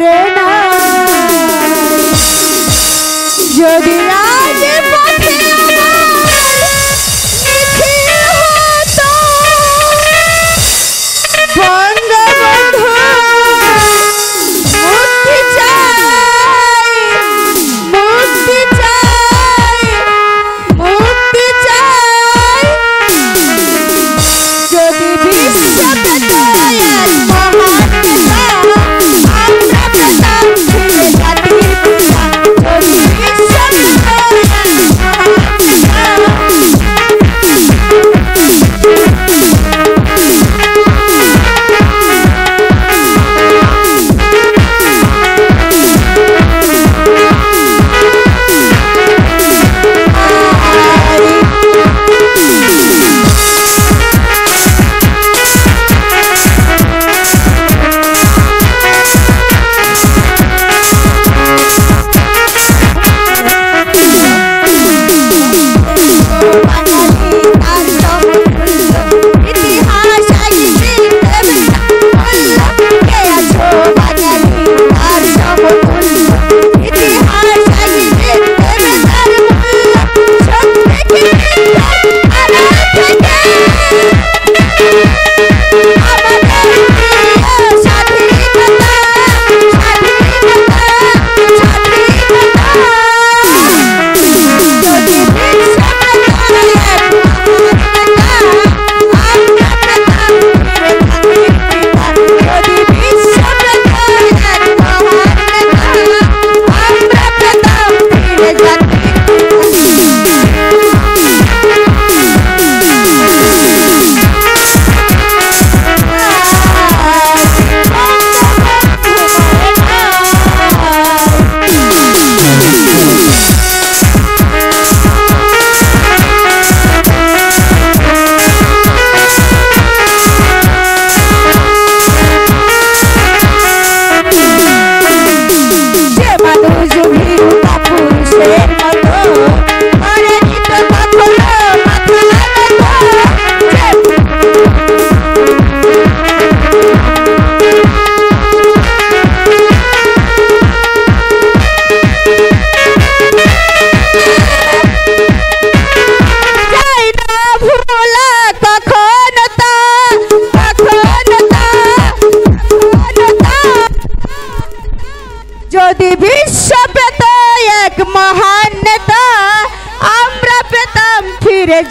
মরে না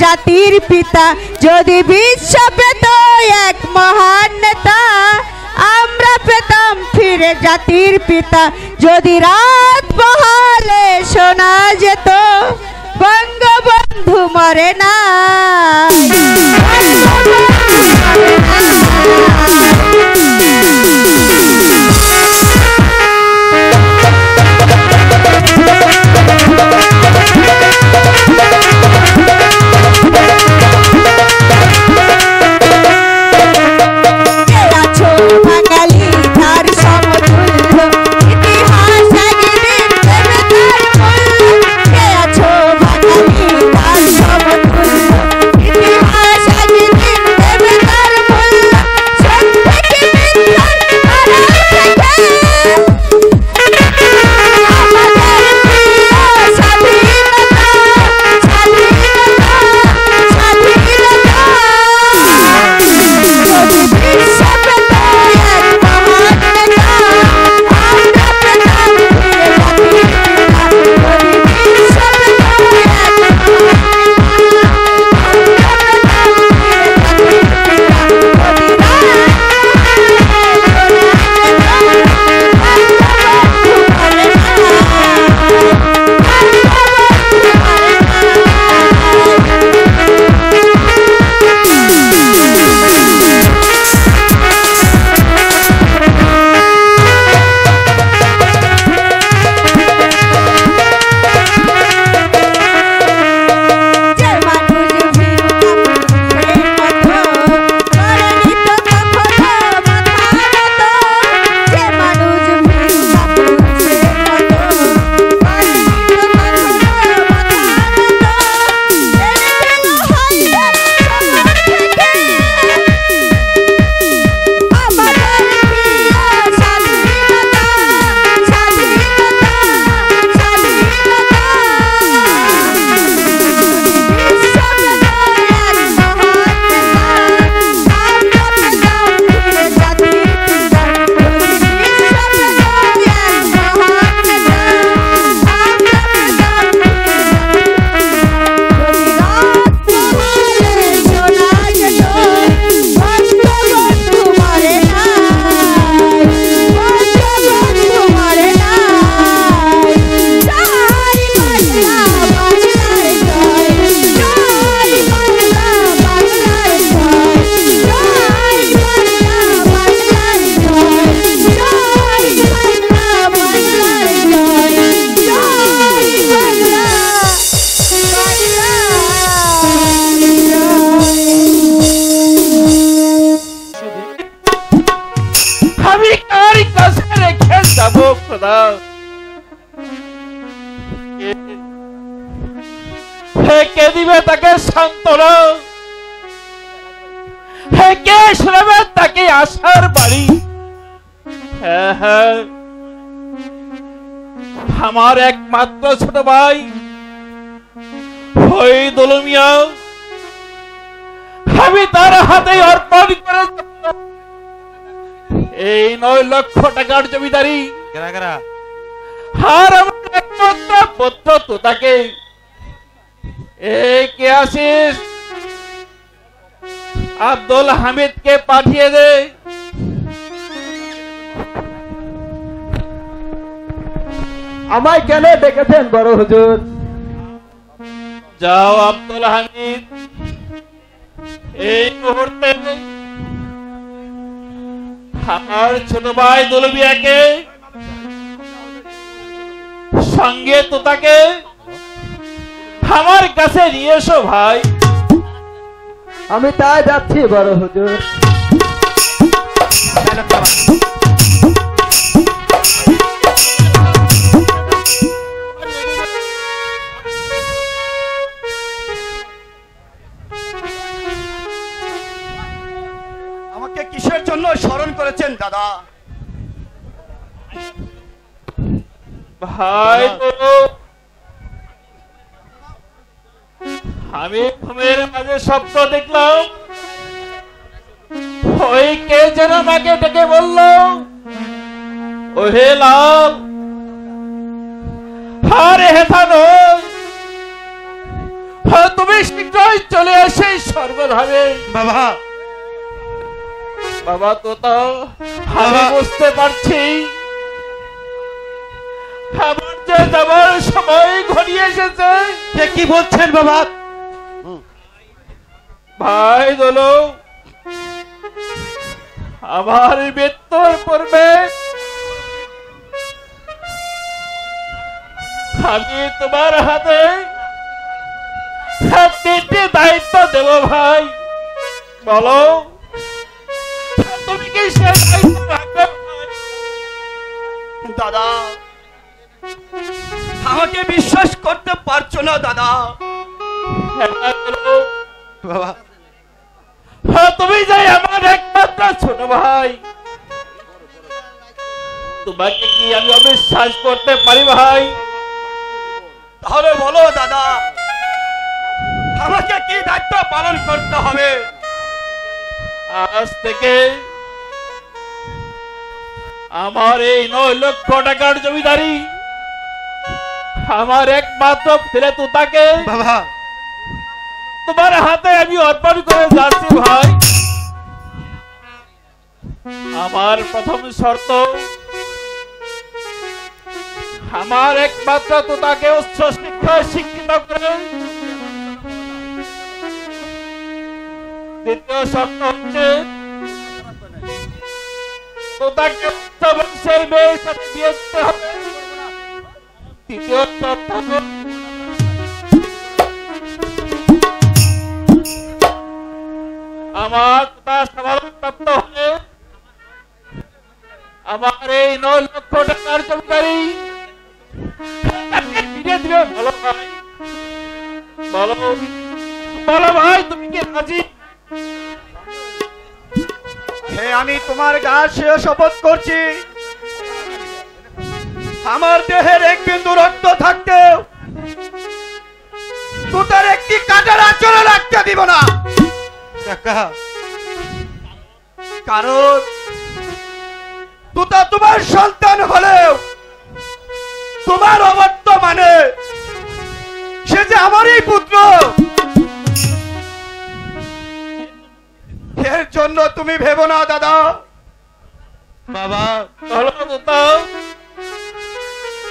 জাতির পিতা, যদি বিশ্ব পেত এক মহান নেতা, আমরা পেতাম ফিরে জাতির পিতা। যদি রাত বহালে শোনা যেত, বঙ্গবন্ধু মরে না আমার একমাত্র ছোট ভাই ওই দলমিয়া আমি তার হাতে অর্পণ করে এই নয় লক্ষ টাকার জমিদারি। আর আমার একমাত্র পুত্র তো তাকে। কে আসিস আব্দুল হামিদকে পাঠিয়ে দে। আমায় কেন ডেকেছেন বড় হুজুর? যাও আব্দুল হামিদ। এই মুহূর্তে আমার ছোট ভাই দলবিয়াকে সঙ্গে তো তাকে আমার কাছে নিয়ে এসো ভাই। আমি তাই যাচ্ছি বড় হুজুর। তো আমি ঘুমের মাঝে স্বপ্ন দেখলাম। ওই কে যেন আমাকে ডেকে বলল ও হে লাল আরে হেথা নয় হ্যাঁ, তুমি শীঘ্রই চলে আসে স্বর্গধামে বাবা। বাবা তো তাও আমি বুঝতে পারছি। আমার যে যাবার সময় ঘনিয়ে এসেছে। কে কি বলছেন বাবা? ভাই দোলো। আমার মৃত্যুর পূর্বে আমি তোমার হাতে তিনটি দায়িত্ব দেব ভাই। বলো তুমি কি সে দায়িত্ব রাখবে দাদা আমাকে বিশ্বাস করতে পারছ না দাদা। হ্যাঁ, তুমি যাই আমার একমাত্র ছোট ভাই। তোমাকে কি আমি অবিশ্বাস করতে পারি ভাই? তাহলে বলো দাদা আমাকে কি দায়িত্ব পালন করতে হবে? আজ থেকে আমার এই নয় লক্ষ টাকার জমিদারি আমার একমাত্র ছেলে তুতাকে বাবা। তোমার হাতে আমি অর্পণ করে যাচ্ছি ভাই। আমার প্রথম শর্ত আমার একমাত্র তোতাকে উচ্চ শিক্ষায় শিক্ষিত করে। দ্বিতীয় শর্ত হচ্ছে তোতাকে উচ্চ বংশের মেয়ের সাথে বিয়ে হবে। আমার তার সমাপ্ত হলে আমার এই নয় লক্ষ টাকার জমিদারি ফিরিয়ে দিবে বলো ভাই বলো বলো ভাই তুমি কি রাজি আমি তোমার গা শপথ করছি। আমার দেহের এক বিন্দু রক্ত থাকতেও তোদের একটি কাটার আচরণ রাখতে দিব না। কারণ তুতা তোমার সন্তান হলেও তোমার অবর্তমানে সে যে আমারই পুত্র। এর জন্য তুমি ভেবো না, দাদা। বাবা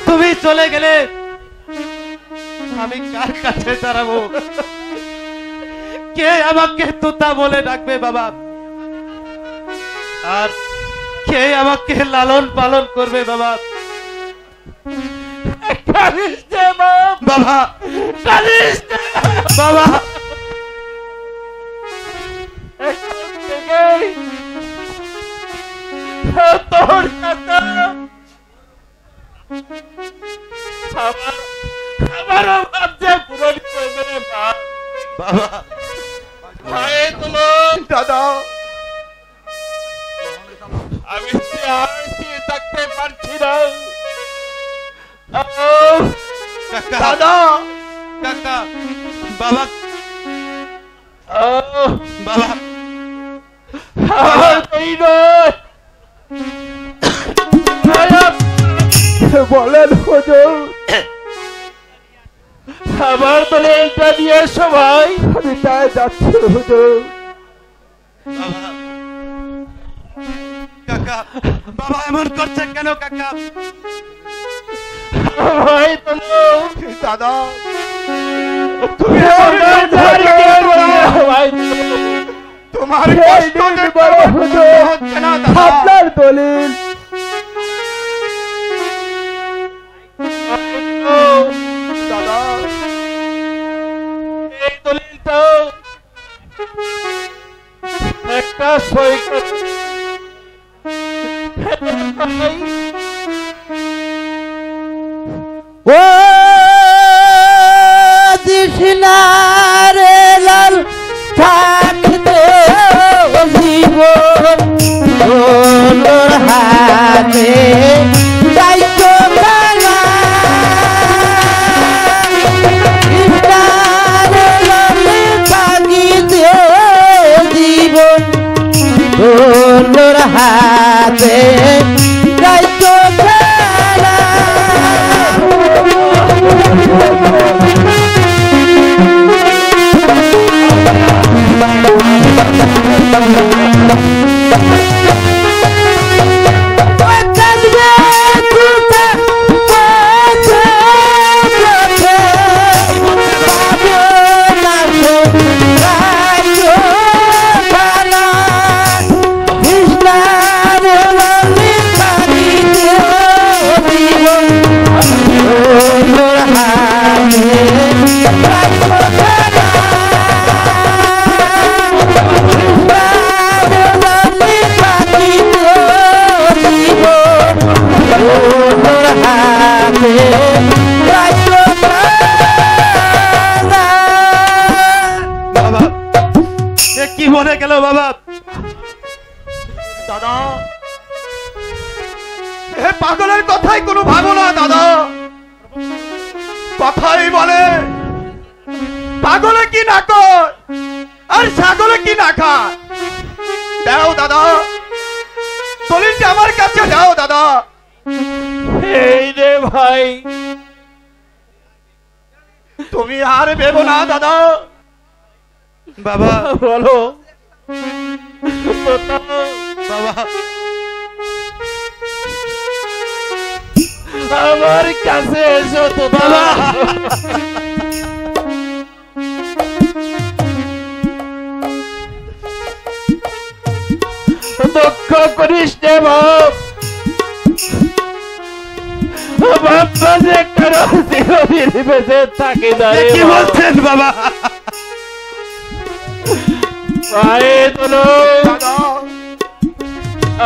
তুমি চলে গেলে আমি কার কাছে দাঁড়াবো? কে আমাকে তুতা বলে ডাকবে বাবা? আর কে আমাকে লালন পালন করবে বাবা? বাবা। বাবা ভাই তোলো দাদা আমি আর স্থির থাকতে পারছি না আহ, এটা নিয়ে সবাই আমি তাই যাচ্ছি হুজুর। কাকা বাবা এমন করছে কেন কাকা? ভাই তোলো দাদা তুমি ভাই? তোমার কষ্ট বড় হুজুর। আপনার দলিল। একটা সই করে হাতে দায়িত্ব পালা। বাবা দাদা। এই রে ভাই। তুমি আর ভেবো না দাদা। বাবা। বলো। বাবা। আমার কাছে এসো তো বাবা। দুঃখ করিস বাপ কি বলছেন বাবা?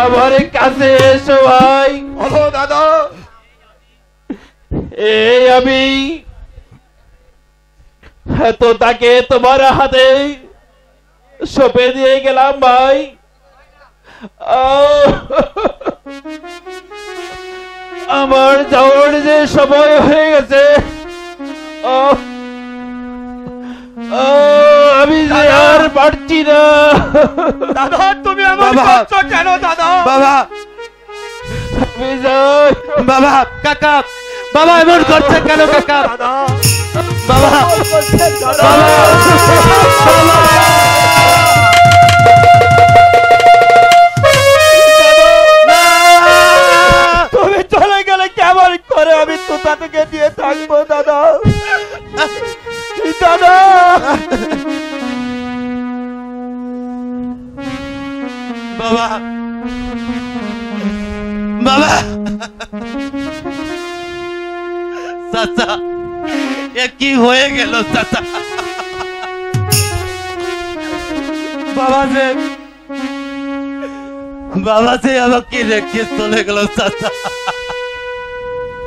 আমার কাছে এসো ভাই। বলো দাদা। এই আমি তো তাকে তোমার হাতে সপে দিয়ে গেলাম ভাই! আমার যাওয়ার যে সময় হয়ে গেছে আমি যে আর পারছি না। দাদা তুমি আমার বাবা। করছ কেন দাদা? বাবা! আমি যাই। বাবা কাকা! বাবা এমন করছে কেন কাকা? দাদা! বাবা! তুমি কেমন করে আমি কোথা থেকে দিয়ে থাকব, দাদা? দাদা! বাবা! বাবা! চাচা, এ কি হয়ে গেল, চাচা? বাবা যে বাবা যে আমাকে রেখে চলে গেল, চাচা।